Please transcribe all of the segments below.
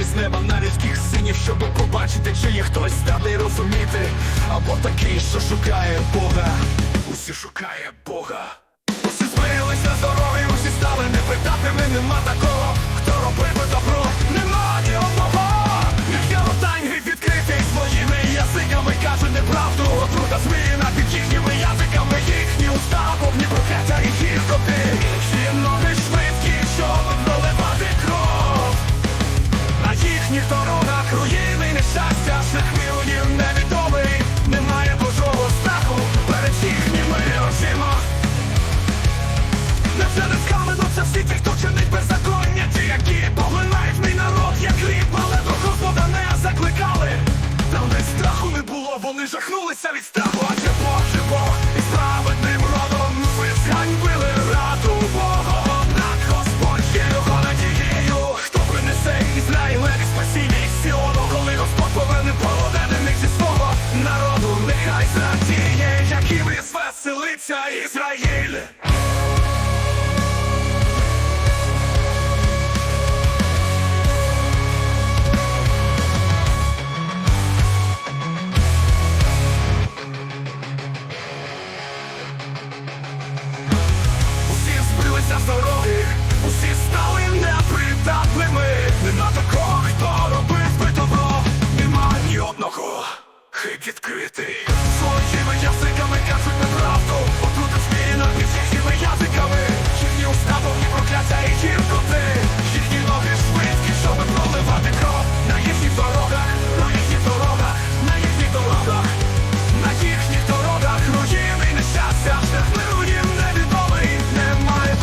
очі з неба на людських синів, щоб побачити, чи є хтось здатний розуміти, або такий, що шукає Бога, усі шукає Бога. Усі змирились на дороги, усі стали непридатними, нема такого, хто робив би добро, нема ні одного. Їхня ротанги відкритий своїми язиками кажуть неправду, їхніх дорогах руїни нещастя, шлях мільйонів невідомий, немає божого страху перед їхніми очима. Невже не схаменуться всі ті, хто чинить беззаконня, ті, які поглинають мій народ, як хліб, але до Господа не закликали. Та в них страху не було, вони жахнулися від страху, адже Бог же Бог звеселиться Ізраїль. Усі збилися з усі стали непридатними. Нема такого, хто робив би добро, нема ні одного. Хиб відкритий Своїми язиками кажуть неправду їхніми язиками Їхні уста повні прокляття і гіркоти Їхні ноги швидкі, щоб проливати кров На їхніх дорогах, на їхніх дорогах, на їхніх дорогах На їхніх дорогах руїни нещастя Шлях мирунів невідомий Немає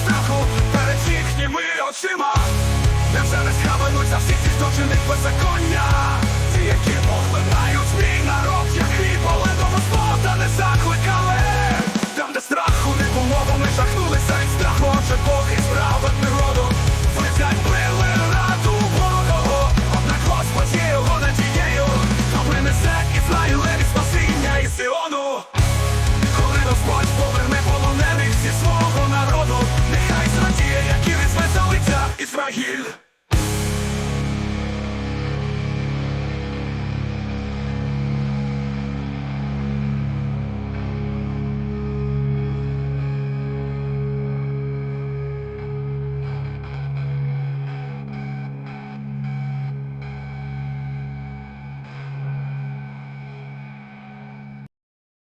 страху перед їхніми очима Невже не схаменуться всі ті, хто чинить беззаконня Brasil!